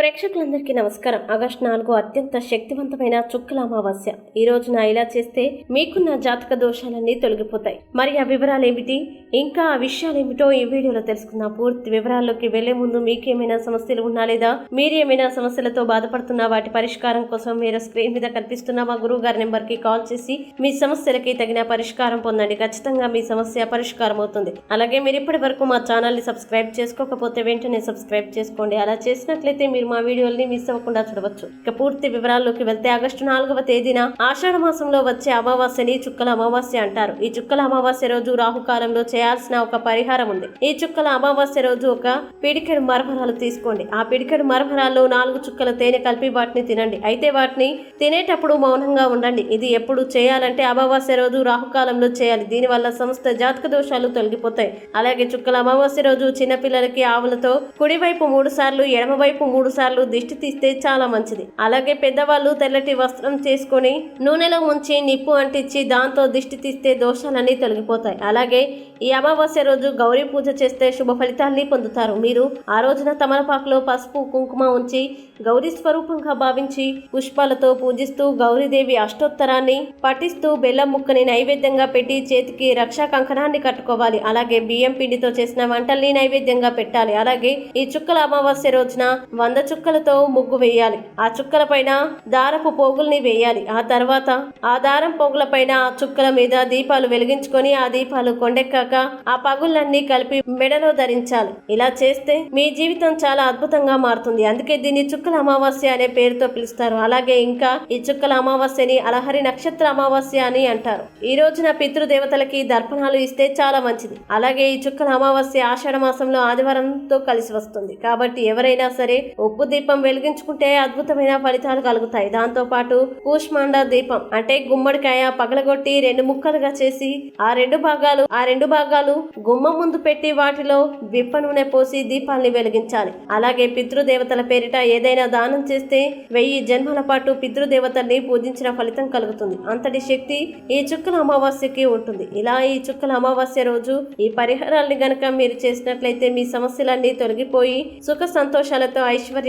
ప్రేక్షకులందరికీ నమస్కారం. ఆగస్టు నాలుగు అత్యంత శక్తివంతమైన చుక్కల అమావాస్య. ఈ రోజున ఇలా చేస్తే మీకున్న జాతక దోషాలన్నీ తొలగిపోతాయి. మరి ఆ వివరాలు ఏమిటి ఇంకా ఆ విషయాలు ఏమిటో ఈ వీడియోలో తెలుసుకుందాం. పూర్తి వివరాల్లోకి వెళ్ళే ముందు మీకేమైనా సమస్యలు ఉన్నా లేదా మీరు ఏమైనా సమస్యలతో బాధపడుతున్నా వాటి పరిష్కారం కోసం మీరు స్క్రీన్ మీద కనిపిస్తున్న మా గురువు గారి నెంబర్కి కాల్ చేసి మీ సమస్యలకి తగిన పరిష్కారం పొందండి. ఖచ్చితంగా మీ సమస్య పరిష్కారం అవుతుంది. అలాగే మీరు ఇప్పటి వరకు మా ఛానల్ని సబ్స్క్రైబ్ చేసుకోకపోతే వెంటనే సబ్స్క్రైబ్ చేసుకోండి. అలా చేసినట్లయితే మీరు మా వీడియోల్ని మిస్ అవ్వకుండా చూడవచ్చు. ఇక పూర్తి వివరాల్లోకి వెళ్తే ఆగస్టు నాలుగవ తేదీన ఆషాఢ మాసంలో వచ్చే అమావాస్యని చుక్కల అమావాస్య అంటారు. ఈ చుక్కల అమావాస్య రోజు రాహుకాలంలో చేయాల్సిన ఒక పరిహారం ఉంది. ఈ చుక్కల అమావాస్య రోజు ఒక పిడికెడు మరమరాలు తీసుకోండి. ఆ పిడికెడు మరమరాల్లో నాలుగు చుక్కల తేనె కలిపి వాటిని తినండి. అయితే వాటిని తినేటప్పుడు మౌనంగా ఉండండి. ఇది ఎప్పుడు చేయాలంటే అమావాస్య రోజు రాహుకాలంలో చేయాలి. దీనివల్ల సంస్థ జాతక దోషాలు తొలగిపోతాయి. అలాగే చుక్కల అమావాస్య రోజు చిన్నపిల్లలకి ఆవులతో కుడివైపు మూడు సార్లు ఎడమవైపు మూడు సార్లు దిష్టి తీస్తే చాలా మంచిది. అలాగే పెద్దవాళ్ళు తెల్లటి వస్త్రం చేసుకొని నూనెలో ముంచి నిప్పు అంటించి దాంతో దిష్టి తీస్తే దోషాలన్నీ తొలగిపోతాయి. అలాగే ఈ అమావాస్య రోజు గౌరీ పూజ చేస్తే శుభ ఫలితాల్ని పొందుతారు. మీరు ఆ రోజున తమలపాకులో పసుపు కుంకుమ ఉంచి గౌరీ స్వరూపంగా భావించి పుష్పాలతో పూజిస్తూ గౌరీదేవి అష్టోత్తరాన్ని పఠిస్తూ బెల్లం ముక్కని నైవేద్యంగా పెట్టి చేతికి రక్షా కంకణాన్ని కట్టుకోవాలి. అలాగే బియ్యం పిండితో చేసిన వంటల్ని నైవేద్యంగా పెట్టాలి. అలాగే ఈ చుక్కల అమావాస్య రోజున వంద చుక్కలతో ముగ్గు వేయాలి. ఆ చుక్కల పైన దారపు పోగుల్ని వేయాలి. ఆ తర్వాత ఆ దారం పోగుల పైన ఆ చుక్కల మీద దీపాలు వెలిగించుకొని ఆ దీపాలు కొండెక్కాక ఆ పగుళ్ళన్నీ కలిపి మెడలో ధరించాలి. ఇలా చేస్తే మీ జీవితం చాలా అద్భుతంగా మారుతుంది. అందుకే దీన్ని చుక్కల అమావాస్య అనే పేరుతో పిలుస్తారు. అలాగే ఇంకా ఈ చుక్కల అమావాస్యని అలహరి నక్షత్ర అమావాస్య అని అంటారు. ఈ రోజున పితృదేవతలకి దర్పణాలు ఇస్తే చాలా మంచిది. అలాగే ఈ చుక్కల అమావాస్య ఆషాఢ మాసంలో ఆదివారంతో కలిసి వస్తుంది. కాబట్టి ఎవరైనా సరే ఉప్పు దీపం వెలిగించుకుంటే అద్భుతమైన ఫలితాలు కలుగుతాయి. దాంతో పాటు కూష్మాండ దీపం అంటే గుమ్మడికాయ పగలగొట్టి రెండు ముక్కలుగా చేసి ఆ రెండు భాగాలు ఆ రెండు భాగాలు గుమ్మ ముందు పెట్టి వాటిలో విప్ప నూనె పోసి దీపాల్ని వెలిగించాలి. అలాగే పితృదేవతల పేరిట ఏదైనా దానం చేస్తే వెయ్యి జన్మల పాటు పితృదేవతల్ని పూజించిన ఫలితం కలుగుతుంది. అంతటి శక్తి ఈ చుక్కల అమావాస్యకి ఉంటుంది. ఇలా ఈ చుక్కల అమావాస్య రోజు ఈ పరిహారాల్ని గనక మీరు చేసినట్లయితే మీ సమస్యలన్నీ తొలగిపోయి సుఖ సంతోషాలతో ఐశ్వర్య